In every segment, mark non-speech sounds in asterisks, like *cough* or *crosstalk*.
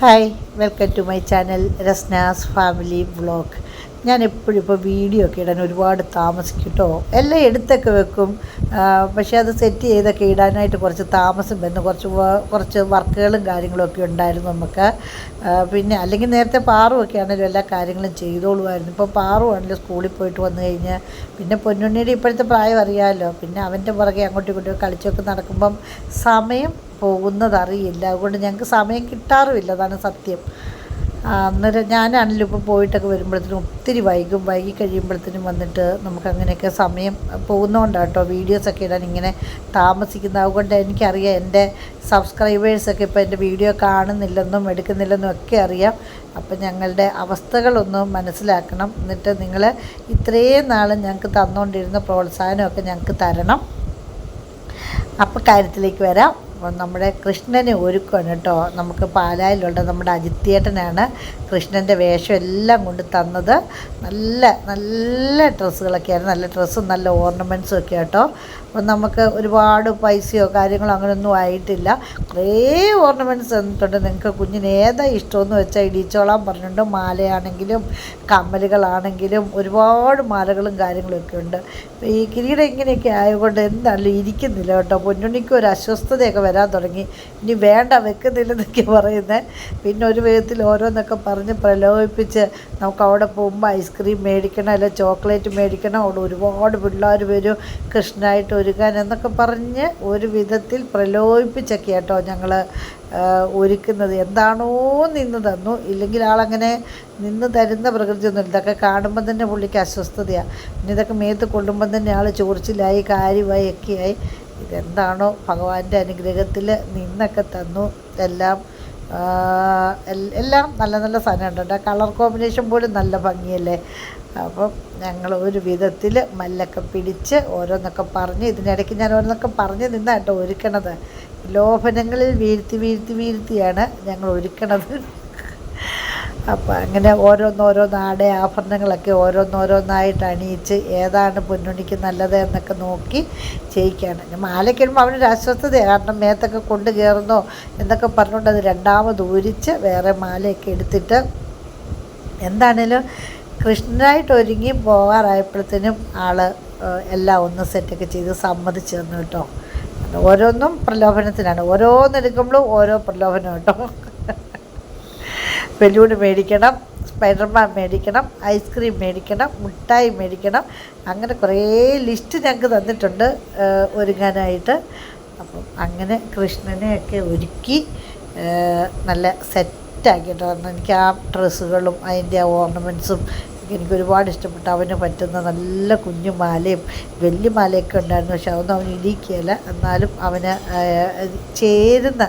Hi welcome to my channel Rasnas family vlog ഞാൻ എപ്പോഴും ഇപ്പോൾ വീഡിയോ ഒക്കെ ഇടാൻ ഒരുപാട് താമസിക്കും കേട്ടോ എല്ലാം എടുത്തൊക്കെ വെക്കും. പക്ഷേ അത് സെറ്റ് ചെയ്തൊക്കെ ഇടാനായിട്ട് കുറച്ച് താമസം വന്നു. കുറച്ച് കുറച്ച് വർക്കുകളും കാര്യങ്ങളും ഒക്കെ ഉണ്ടായിരുന്നു നമുക്ക്. പിന്നെ അല്ലെങ്കിൽ നേരത്തെ പാറുമൊക്കെ ആണെങ്കിലും എല്ലാ കാര്യങ്ങളും ചെയ്തോളുമായിരുന്നു. ഇപ്പോൾ പാറു ആണല്ലോ സ്കൂളിൽ പോയിട്ട് വന്നു കഴിഞ്ഞാൽ പിന്നെ പൊന്നുണ്ണിയുടെ ഇപ്പോഴത്തെ പ്രായം അറിയാമല്ലോ പിന്നെ അവന്റെ പുറകെ അങ്ങോട്ടും ഇങ്ങോട്ടും കളിച്ചൊക്കെ നടക്കുമ്പം സമയം പോകുന്നതറിയില്ല. അതുകൊണ്ട് ഞങ്ങൾക്ക് സമയം കിട്ടാറുമില്ല അതാണ് സത്യം. അന്നേരം ഞാനാണല്ലോ ഇപ്പോൾ പോയിട്ടൊക്കെ വരുമ്പോഴത്തേനും ഒത്തിരി വൈകും വൈകി കഴിയുമ്പോഴത്തേനും വന്നിട്ട് നമുക്ക് അങ്ങനെയൊക്കെ സമയം പോകുന്നതുകൊണ്ടാണ് കേട്ടോ വീഡിയോസൊക്കെ ഇടാൻ ഇങ്ങനെ താമസിക്കുന്നത്. അതുകൊണ്ട് എനിക്കറിയാം എന്റെ സബ്സ്ക്രൈബേഴ്സൊക്കെ ഇപ്പോൾ എന്റെ വീഡിയോ കാണുന്നില്ലെന്നും എടുക്കുന്നില്ലെന്നും ഒക്കെ അറിയാം. അപ്പം ഞങ്ങളുടെ അവസ്ഥകളൊന്നും മനസ്സിലാക്കണം. എന്നിട്ട് നിങ്ങൾ ഇത്രയും നാൾ ഞങ്ങൾക്ക് തന്നുകൊണ്ടിരുന്ന പ്രോത്സാഹനമൊക്കെ ഞങ്ങൾക്ക് തരണം. അപ്പോൾ കാര്യത്തിലേക്ക് വരാം. നമ്മുടെ കൃഷ്ണനെ ഒരുക്കുകയാണ് കേട്ടോ. നമുക്ക് പാലായിലുള്ള നമ്മുടെ അജിത്തേട്ടനാണ് കൃഷ്ണന്റെ വേഷം എല്ലാം കൊണ്ട് തന്നത്. നല്ല നല്ല ഡ്രസ്സുകളൊക്കെയായിരുന്നു. നല്ല ഡ്രസ്സും നല്ല ഓർണമെന്റ്സും ഒക്കെ കേട്ടോ അപ്പം നമുക്ക് ഒരുപാട് പൈസയോ കാര്യങ്ങളോ അങ്ങനെയൊന്നും ആയിട്ടില്ല. കുറേ ഓർണമെന്റ്സ് തന്നിട്ടുണ്ട്. നിങ്ങൾക്ക് കുഞ്ഞിന് ഏതാ ഇഷ്ടമെന്ന് വെച്ചാൽ ഇടിച്ചോളാൻ പറഞ്ഞിട്ടുണ്ട്. മാലയാണെങ്കിലും കമ്മലുകളാണെങ്കിലും ഒരുപാട് മാലകളും കാര്യങ്ങളും ഒക്കെ ഉണ്ട്. ഈ കിരീടം ഇങ്ങനെയൊക്കെ ആയതുകൊണ്ട് എന്താണല്ലോ ഇരിക്കുന്നില്ല കേട്ടോ. പൊന്നുണ്ണിക്ക് ഒരു അസ്വസ്ഥതയൊക്കെ വരാൻ തുടങ്ങി. ഇനി വേണ്ട വെക്കുന്നില്ലെന്നൊക്കെ പറയുന്നത് പിന്നെ ഒരു വിധത്തിൽ ഓരോന്നൊക്കെ പറഞ്ഞ് പ്രലോഭിപ്പിച്ച് നമുക്ക് അവിടെ പോകുമ്പോൾ ഐസ്ക്രീം മേടിക്കണം അല്ലെ ചോക്ലേറ്റ് മേടിക്കണം. അവിടെ ഒരുപാട് പിള്ളേർ വരും കൃഷ്ണനായിട്ട് ഒരുക്കാൻ എന്നൊക്കെ പറഞ്ഞ് ഒരു വിധത്തിൽ പ്രലോഭിപ്പിച്ചൊക്കെ കേട്ടോ ഞങ്ങൾ ഒരുക്കുന്നത്. എന്താണോ നിന്ന് തന്നു. ഇല്ലെങ്കിൽ ആളങ്ങനെ നിന്ന് തരുന്ന പ്രകൃതിയൊന്നുമില്ല. ഇതൊക്കെ കാണുമ്പോൾ തന്നെ പുള്ളിക്ക് അസ്വസ്ഥതയാണ് പിന്നെ ഇതൊക്കെ മേത്ത് കൊള്ളുമ്പം തന്നെ ആൾ ചോർച്ചിലായി കാര്യമായി ഒക്കെയായി. ഇതെന്താണോ ഭഗവാന്റെ അനുഗ്രഹത്തിൽ നിന്നൊക്കെ തന്നു. എല്ലാം എല്ലാം നല്ല നല്ല സാധനമുണ്ട് കളർ കോമ്പിനേഷൻ പോലും നല്ല ഭംഗിയല്ലേ? അപ്പം ഞങ്ങൾ ഒരു വിധത്തിൽ മല്ലൊക്കെ പിടിച്ച് ഓരോന്നൊക്കെ പറഞ്ഞ് ഇതിനിടയ്ക്ക് ഞാൻ ഓരോന്നൊക്കെ പറഞ്ഞ് നിന്നാണ് കേട്ടോ ഒരുക്കണത്. ലോഭനങ്ങളിൽ വീഴ്ത്തി വീഴ്ത്തി വീഴ്ത്തിയാണ് ഞങ്ങൾ ഒരുക്കണത്. അപ്പം അങ്ങനെ ഓരോന്നോരോ ആടെ ആഭരണങ്ങളൊക്കെ ഓരോന്നോരോന്നായിട്ട് അണിയിച്ച് ഏതാണ് പൊന്നുണിക്ക് നല്ലത് എന്നൊക്കെ നോക്കി ചെയ്യിക്കുകയാണ് മാലയ്ക്കിടുമ്പോൾ അവനൊരു അസ്വസ്ഥതയാണ് കാരണം മേത്തൊക്കെ കൊണ്ട് കയറുന്നോ എന്നൊക്കെ പറഞ്ഞുകൊണ്ട് അത് രണ്ടാമത് ഊരിച്ച് വേറെ മാലയൊക്കെ എടുത്തിട്ട് എന്താണേലും കൃഷ്ണനായിട്ട് ഒരുങ്ങി പോകാറായപ്പോഴത്തേനും ആൾ എല്ലാം ഒന്ന് സെറ്റൊക്കെ ചെയ്ത് സമ്മതിച്ചു തന്നു കേട്ടോ. ഓരോന്നും പ്രലോഭനത്തിനാണ്. ഓരോന്നെടുക്കുമ്പോഴും ഓരോ പ്രലോഭനം കേട്ടോ. ബലൂൺ മേടിക്കണം സ്പൈഡർമാൻ മേടിക്കണം ഐസ്ക്രീം മേടിക്കണം മിഠായി മേടിക്കണം. അങ്ങനെ കുറേ ലിസ്റ്റ് ഞങ്ങൾക്ക് തന്നിട്ടുണ്ട് ഒരുങ്ങാനായിട്ട്. അപ്പം അങ്ങനെ കൃഷ്ണനെയൊക്കെ ഒരുക്കി നല്ല സെറ്റാക്കിയിട്ട് കാരണം എനിക്ക് ആ ഡ്രസ്സുകളും അതിന്റെ ആ ഓർണമെന്റ്സും എനിക്ക് ഒരുപാട് ഇഷ്ടപ്പെട്ടു. അവന് പറ്റുന്ന നല്ല കുഞ്ഞു മാലയും വലിയ മാലയൊക്കെ ഉണ്ടായിരുന്നു. പക്ഷെ അതൊന്നും അവന് ഇടിക്കുകയില്ല എന്നാലും അവന് ചേരുന്ന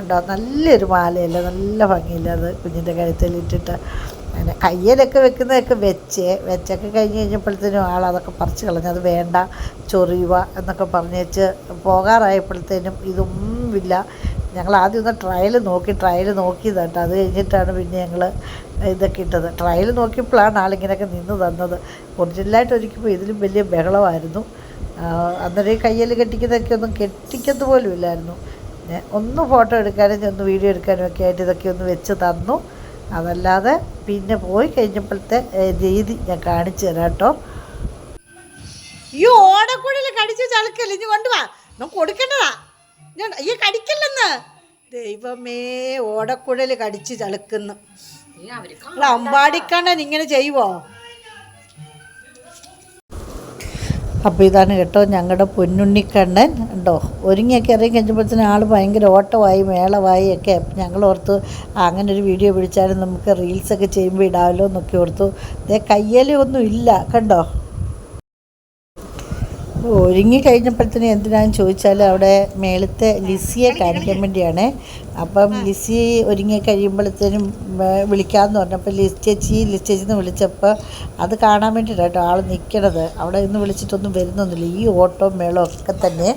ഉണ്ടോ നല്ലൊരു മാലയല്ല? നല്ല ഭംഗിയില്ല അത് കുഞ്ഞിന്റെ കഴുത്തിൽ ഇട്ടിട്ട്. അങ്ങനെ കയ്യിലൊക്കെ വെക്കുന്നതൊക്കെ വെച്ച്. വെച്ചൊക്കെ കഴിഞ്ഞ് കഴിഞ്ഞപ്പോഴത്തേനും ആൾ അതൊക്കെ പറിച്ച് കളഞ്ഞു. അത് വേണ്ട ചൊറിയുക എന്നൊക്കെ പറഞ്ഞ് വെച്ച് പോകാറായപ്പോഴത്തേനും ഇതൊന്നും ഇല്ല. ഞങ്ങൾ ആദ്യം ഒന്ന് ട്രയൽ നോക്കി ട്രയൽ നോക്കിയതാട്ടോ അത് കഴിഞ്ഞിട്ടാണ് പിന്നെ ഞങ്ങൾ ഇതൊക്കെ ഇട്ടത്. ട്രയൽ നോക്കിയപ്പോഴാണ് ആളിങ്ങനെയൊക്കെ നിന്ന് തന്നത്. ഒറിജിനലായിട്ട് ഒരുക്കിയപ്പോൾ ഇതിലും വലിയ ബഹളമായിരുന്നു. അന്നേരം കയ്യിൽ കെട്ടിക്കുന്നതൊക്കെ ഒന്നും കെട്ടിക്കത്ത് പോലും ഇല്ലായിരുന്നു. പിന്നെ ഒന്ന് ഫോട്ടോ എടുക്കാനും ഒന്ന് വീഡിയോ എടുക്കാനും ഒക്കെ ആയിട്ട് ഇതൊക്കെ ഒന്ന് വെച്ച് തന്നു. അതല്ലാതെ പിന്നെ പോയി കഴിഞ്ഞപ്പോഴത്തെ രീതി ഞാൻ കാണിച്ചു തരാം കേട്ടോ. ഈ ഓടക്കുഴൽ കടിച്ച് ചളുക്കല്ല? ഇനി കൊണ്ടുവാ നമുക്ക് കൊടുക്കേണ്ടതാ. ഞാൻ ഈ കടിക്കല്ലെന്ന്. ദൈവമേ ഓടക്കുഴൽ കടിച്ച് ചളുക്കുന്നു. അമ്പാടിക്കണ്ണൻ ഇങ്ങനെ ചെയ്യുവോ? അപ്പോൾ ഇതാണ് കേട്ടോ ഞങ്ങളുടെ പൊന്നുണ്ണിക്കണ്ണൻ ഉണ്ടോ ഒരുങ്ങിയൊക്കെ ഇറങ്ങി കഴിഞ്ഞപ്പോഴത്തേനും ആൾ ഭയങ്കര ഓട്ടമായി മേളമായി ഒക്കെ. ഞങ്ങൾ ഓർത്തു അങ്ങനെ ഒരു വീഡിയോ പിടിച്ചാലും നമുക്ക് റീൽസൊക്കെ ചെയ്യുമ്പോൾ ഇടാമല്ലോ എന്നൊക്കെ ഓർത്തു. ഇതേ കയ്യലൊന്നും ഇല്ല. കണ്ടോ? ഒരുങ്ങി കഴിഞ്ഞപ്പോഴത്തേന് എന്തിനാന്ന് ചോദിച്ചാൽ അവിടെ മേളത്തെ ലിസിയെ കാണിക്കാൻ വേണ്ടിയാണ്. അപ്പം ലിസി ഒരുങ്ങി കഴിയുമ്പോഴത്തേനും വിളിക്കാമെന്ന് പറഞ്ഞപ്പോൾ ലിസ് ചേച്ചി ലിസ് ചേച്ചി എന്ന് വിളിച്ചപ്പോൾ അത് കാണാൻ വേണ്ടിയിട്ടാണ് കേട്ടോ ആൾ നിൽക്കണത് അവിടെ ഇന്ന് വിളിച്ചിട്ടൊന്നും വരുന്നൊന്നുമില്ല. ഈ ഓട്ടോ മേളവും ഒക്കെ തന്നെ.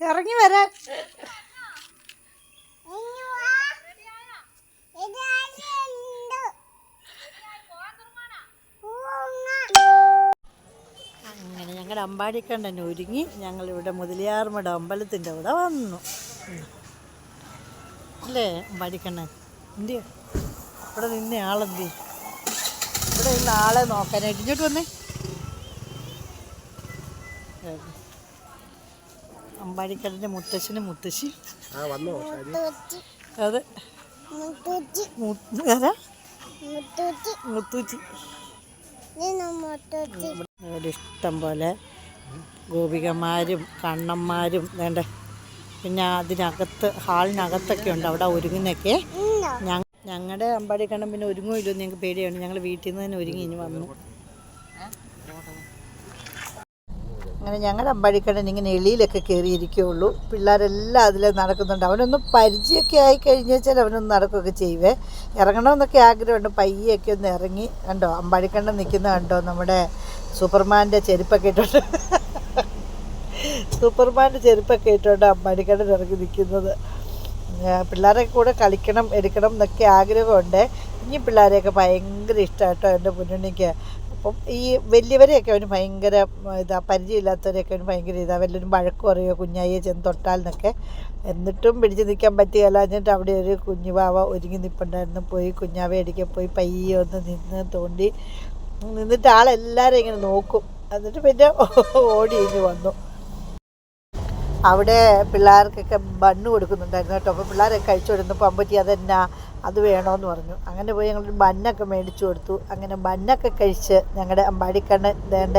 ഇറങ്ങി വരാൻ. അങ്ങനെ ഞങ്ങളുടെ അമ്പാടിക്കണ്ണൻ ഒരുങ്ങി ഞങ്ങളിവിടെ മുതലിയാർമട അമ്പലത്തിന്റെ അവിടെ വന്നു. അല്ലേ അമ്പാടിക്കണ്ണൻ? എന്തിയോ? ഇവിടെ നിന്ന ആളെന്തി? ഇവിടെ നിന്ന് ആളെ നോക്കാനായിട്ട് ഇങ്ങോട്ട് വന്നേ. അമ്പാടിക്കണ്ണന്റെ മുത്തശ്ശനും മുത്തശ്ശി. ആ വന്നോ ഷാജി അതെ. മുത്തൂച്ചി. മുത്തൂച്ചി. ഇവിടെ ഇഷ്ടം പോലെ ഗോപികമാരും കണ്ണന്മാരും വേണ്ട. പിന്നെ അതിനകത്ത് ഹാളിനകത്തൊക്കെ ഉണ്ട്. അവിടെ ഒരുങ്ങുന്നൊക്കെ ഞങ്ങളുടെ അമ്പാടി കണ്ണം പിന്നെ ഒരുങ്ങുമില്ലോ നിങ്ങൾക്ക് പേടിയാണ്. ഞങ്ങൾ വീട്ടിൽ നിന്ന് തന്നെ ഒരുങ്ങി ഇനി വന്നു. അങ്ങനെ ഞങ്ങളുടെ അമ്പാടിക്കണ്ണൻ ഇങ്ങനെ എളിയിലൊക്കെ കയറിയിരിക്കുകയുള്ളൂ പിള്ളേരെല്ലാം അതിൽ നടക്കുന്നുണ്ട്. അവനൊന്ന് പരിചയമൊക്കെ ആയി കഴിഞ്ഞാൽ അവനൊന്ന് നടക്കുകയൊക്കെ ചെയ്യുവേ ഇറങ്ങണമെന്നൊക്കെ ആഗ്രഹമുണ്ട്. പയ്യൊക്കെ ഒന്ന് ഇറങ്ങി കണ്ടോ? അമ്പാടിക്കണ്ണൻ നിൽക്കുന്ന കണ്ടോ? നമ്മുടെ സൂപ്പർമാന്റെ ചെരുപ്പൊക്കെ ഇട്ടുണ്ട്. സൂപ്പർമാന്റെ ചെരുപ്പൊക്കെ ഇട്ടുകൊണ്ട് അമ്പാടിക്കണ്ണൻ ഇറങ്ങി നിൽക്കുന്നത് പിള്ളേരെ കൂടെ കളിക്കണം എടുക്കണം എന്നൊക്കെ ആഗ്രഹമുണ്ട്. ഇനി പിള്ളേരെയൊക്കെ ഭയങ്കര ഇഷ്ടമാട്ടോ എന്റെ മുന്നണിക്ക് അപ്പം ഈ വലിയവരെയൊക്കെ അവന് ഭയങ്കര ഇതാ പരിചയമില്ലാത്തവരെയൊക്കെ അവന് ഭയങ്കര ഇതാ വല്ലൊരു വഴക്ക് പറയുമോ കുഞ്ഞായിയെ ചെന്ന് തൊട്ടാൽ എന്നൊക്കെ എന്നിട്ടും പിടിച്ച് നിൽക്കാൻ പറ്റിയല്ല എന്നിട്ട് അവിടെ ഒരു കുഞ്ഞുവാവ ഒരുങ്ങി നിൽപ്പുണ്ടായിരുന്നു പോയി കുഞ്ഞാവെ അടിക്കാൻ പോയി പയ്യെ ഒന്ന് നിന്ന് തോണ്ടി നിന്നിട്ട് ആളെല്ലാവരും ഇങ്ങനെ നോക്കും. എന്നിട്ട് പിന്നെ *laughs* ഓടി ഇനി വന്നു. അവിടെ പിള്ളേർക്കൊക്കെ ബണ്ണ് കൊടുക്കുന്നുണ്ടായിരുന്നു കേട്ടോ. അപ്പോൾ പിള്ളേരൊക്കെ കഴിച്ചു കൊടുത്തപ്പോൾ അമ്പറ്റി അതെന്നാ? അത് വേണമെന്ന് പറഞ്ഞു. അങ്ങനെ പോയി ഞങ്ങൾ ബന്നൊക്കെ മേടിച്ചു കൊടുത്തു. അങ്ങനെ ബന്നൊക്കെ കഴിച്ച് ഞങ്ങളുടെ അമ്പാടിക്കണ്ണൻ ദേണ്ട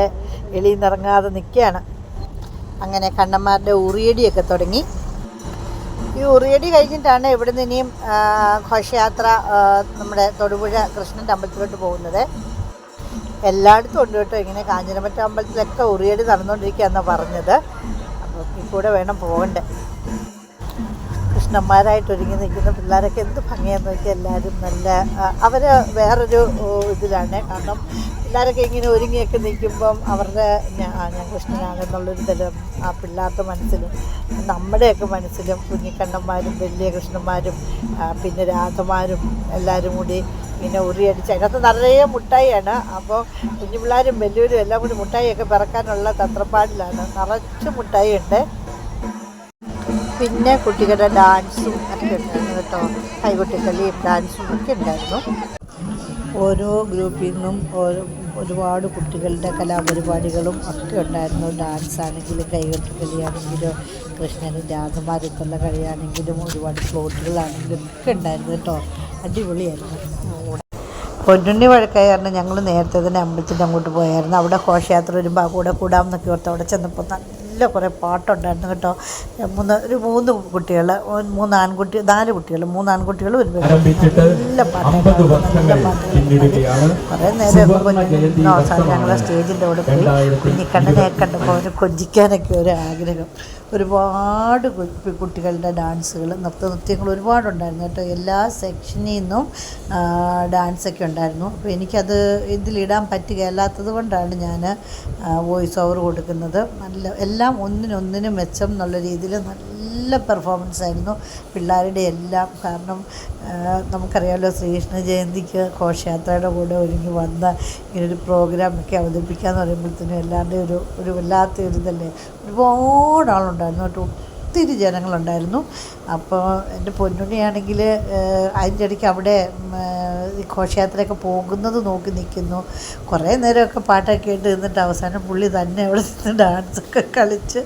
എളിയിൽ നിറങ്ങാതെ നിൽക്കുകയാണ് അങ്ങനെ കണ്ണന്മാരുടെ ഉറിയടിയൊക്കെ തുടങ്ങി. ഈ ഉറിയടി കഴിഞ്ഞിട്ടാണ് ഇവിടെ നിന്ന് ഇനിയും ഘോഷയാത്ര നമ്മുടെ തൊടുപുഴ കൃഷ്ണന്റെ അമ്പലത്തിലോട്ട് പോകുന്നത്. എല്ലായിടത്തും ഉണ്ട് കേട്ടോ ഇങ്ങനെ കാഞ്ഞിരമറ്റ അമ്പലത്തിലൊക്കെ ഉറിയടി നടന്നുകൊണ്ടിരിക്കുകയെന്നാണ് പറഞ്ഞത്. അപ്പോൾ ഇപ്പോൾ വേണം പോകണ്ടേ. കൃഷ്ണന്മാരായിട്ട് ഒരുങ്ങി നിൽക്കുന്ന പിള്ളേരൊക്കെ എന്ത് ഭംഗിയാന്ന് വെച്ചാൽ എല്ലാവരും നല്ല അവർ വേറൊരു ഇതിലാണ്. കാരണം പിള്ളേരൊക്കെ ഇങ്ങനെ ഒരുങ്ങിയൊക്കെ നിൽക്കുമ്പം അവരുടെ ഞാൻ കൃഷ്ണനാണെന്നുള്ളൊരു തരം ആ പിള്ളേരുടെ മനസ്സിലും നമ്മുടെയൊക്കെ മനസ്സിലും കുഞ്ഞിക്കണ്ണന്മാരും വലിയ കൃഷ്ണന്മാരും പിന്നെ രാധമാരും എല്ലാവരും കൂടി ഇങ്ങനെ ഉറിയടിച്ച് അതിനകത്ത് നിറയെ മുട്ടായിയാണ്. അപ്പോൾ കുഞ്ഞു പിള്ളേരും വലിയവരും എല്ലാം കൂടി മുട്ടായിയൊക്കെ പിറക്കാനുള്ള തത്രപ്പാടിലാണ് നിറച്ച് മുട്ടായി ഉണ്ട് പിന്നെ കുട്ടികളുടെ ഡാൻസും ഒക്കെ ഉണ്ടായിരുന്നു കേട്ടോ. കൈകൊട്ടിക്കളിയും ഡാൻസും ഒക്കെ ഉണ്ടായിരുന്നു. ഓരോ ഗ്രൂപ്പിൽ നിന്നും ഓരോ ഒരുപാട് കുട്ടികളുടെ കലാപരിപാടികളും ഒക്കെ ഉണ്ടായിരുന്നു. ഡാൻസ് ആണെങ്കിലും കൈകൊട്ടിക്കളിയാണെങ്കിലും കൃഷ്ണനും രാധമാരത്തുള്ള കളിയാണെങ്കിലും ഒരുപാട് ഫ്ലോട്ടുകളാണെങ്കിലും ഒക്കെ ഉണ്ടായിരുന്നു കേട്ടോ. അടിപൊളിയായിരുന്നു. പൊന്നുണ്ണി വഴക്കായി കാരണം ഞങ്ങൾ നേരത്തെ തന്നെ അമ്പലത്തിന്റെ അങ്ങോട്ട് പോയായിരുന്നു. അവിടെ ഘോഷയാത്ര വരുമ്പോൾ ആ കൂടെ കൂടാമെന്നൊക്കെ ഓർത്ത് അവിടെ ചെന്നപ്പോൾ നല്ല കുറേ പാട്ടുണ്ടായിരുന്നു കേട്ടോ. മൂന്ന് ഒരു മൂന്ന് കുട്ടികൾ മൂന്ന് ആൺകുട്ടി നാല് കുട്ടികൾ മൂന്ന് ആൺകുട്ടികൾ ഒരു നല്ല പാട്ടാണ് നല്ല പാട്ടുകൾ കുറേ നേരം അവസാനം ഞങ്ങൾ സ്റ്റേജിന്റെ അവിടെ പോയി കുഞ്ഞിക്കണ്ണനെ കണ്ടപ്പോൾ അവന് കൊഞ്ചിക്കാനൊക്കെ ഒരു ആഗ്രഹം. ഒരുപാട് കുട്ടികളുടെ ഡാൻസുകൾ നൃത്ത നൃത്യങ്ങൾ ഒരുപാടുണ്ടായിരുന്നു കേട്ടോ. എല്ലാ സെക്ഷനിൽ നിന്നും ഡാൻസൊക്കെ ഉണ്ടായിരുന്നു. അപ്പോൾ എനിക്കത് ഇതിലിടാൻ പറ്റുകയല്ലാത്തത് കൊണ്ടാണ് ഞാൻ വോയിസ് ഓവർ കൊടുക്കുന്നത്. നല്ല എല്ലാം ഒന്നിനൊന്നിനും മെച്ചം എന്നുള്ള രീതിയിൽ നല്ല പെർഫോമൻസ് ആയിരുന്നു. പിള്ളേരുടെ എല്ലാം കാരണം നമുക്കറിയാമല്ലോ ശ്രീകൃഷ്ണ ജയന്തിക്ക് ഘോഷയാത്രയുടെ കൂടെ ഒരുങ്ങി വന്ന ഇങ്ങനൊരു പ്രോഗ്രാമൊക്കെ അവതരിപ്പിക്കാന്ന് പറയുമ്പോഴത്തേനും എല്ലാവരുടെയും ഒരു ഒരു വല്ലാത്ത ഒരു ഇതല്ലേ ഒരുപാട് ആളുണ്ടായിരുന്നു കേട്ടോ. ഒത്തിരി ജനങ്ങളുണ്ടായിരുന്നു. അപ്പോൾ എന്റെ പൊന്നുണ്ണിയാണെങ്കിൽ അതിന്റെ ഇടയ്ക്ക് അവിടെ ഘോഷയാത്രയൊക്കെ പോകുന്നത് നോക്കി നിൽക്കുന്നു. കുറേ നേരമൊക്കെ പാട്ടൊക്കെ കേട്ട് നിന്നിട്ട് അവസാനം പുള്ളി തന്നെ അവിടെ നിന്ന് ഡാൻസൊക്കെ കളിച്ച്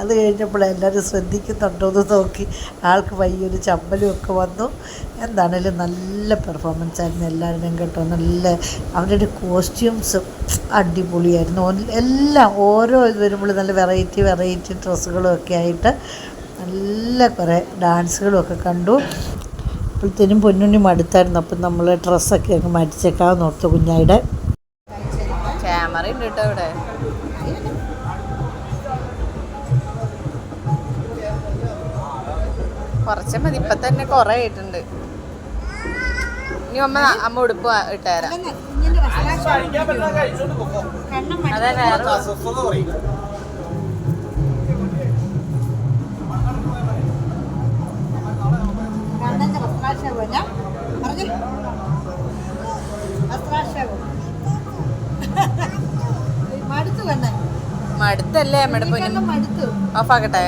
അത് കഴിഞ്ഞപ്പോൾ എല്ലാവരും ശ്രദ്ധിക്കുന്നുണ്ടോ എന്ന് നോക്കി. ആൾക്ക് വലിയൊരു ചമ്മലും ഒക്കെ വന്നു. എന്താണേലും നല്ല പെർഫോമൻസ് ആയിരുന്നു എല്ലാവരുടെയും കേട്ടോ. നല്ല അവരുടെ കോസ്റ്റ്യൂംസ് അടിപൊളിയായിരുന്നു. എല്ലാം ഓരോ ഇത് വരുമ്പോൾ നല്ല വെറൈറ്റി വെറൈറ്റി ഡ്രസ്സുകളും ഒക്കെ ആയിട്ട് നല്ല കുറേ ഡാൻസുകളും ഒക്കെ കണ്ടു. അപ്പോഴത്തേനും പൊന്നുണ്ണി മടുത്തായിരുന്നു. അപ്പം നമ്മൾ ഡ്രസ്സൊക്കെ അങ്ങ് മടിച്ചേക്കാൻ ഓർത്തു കുഞ്ഞായുടെ. ക്യാമറ ഉണ്ട് കേട്ടോ ഇവിടെ. കുറച്ച് മതി. ഇപ്പൊ തന്നെ കൊറേ ആയിട്ടുണ്ട്. ഇനി അമ്മ അമ്മ ഉടുപ്പ് ഇട്ടുതരാം. അതെ അല്ലേ അമ്മയുടെ പൊന്നും? ഓഫാക്കട്ടെ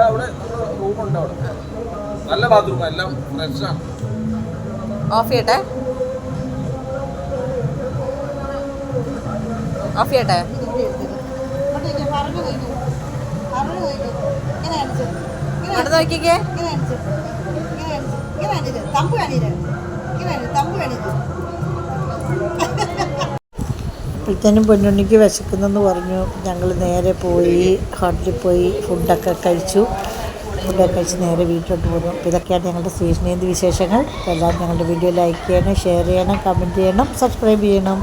അവിടെ അവിടെ. നല്ല ബാത്റൂം എല്ലാം ഫ്രഷാണ് ഓഫ് ചെയ്യട്ടെ ഓഫ് ചെയ്യട്ടെ ഇവിടെ നോക്കിക്കേ. തമ്പ് കാണിയില്ല? ഇങ്ങനെ തമ്പ് കാണിച്ചു അപ്പോഴത്തേനും പൊന്നുണ്ണിക്ക് വിശക്കുന്നെന്ന് പറഞ്ഞു. ഞങ്ങൾ നേരെ പോയി ഹോട്ടലിൽ പോയി ഫുഡൊക്കെ കഴിച്ചു. ഫുഡൊക്കെ കഴിച്ച് നേരെ വീട്ടിലോട്ട് പോന്നു. അപ്പോൾ ഇതൊക്കെയാണ് ഞങ്ങളുടെ സീസണേന്ത് വിശേഷങ്ങൾ. എല്ലാവരും ഞങ്ങളുടെ വീഡിയോ ലൈക്ക് ചെയ്യണം ഷെയർ ചെയ്യണം കമന്റ് ചെയ്യണം സബ്സ്ക്രൈബ് ചെയ്യണം.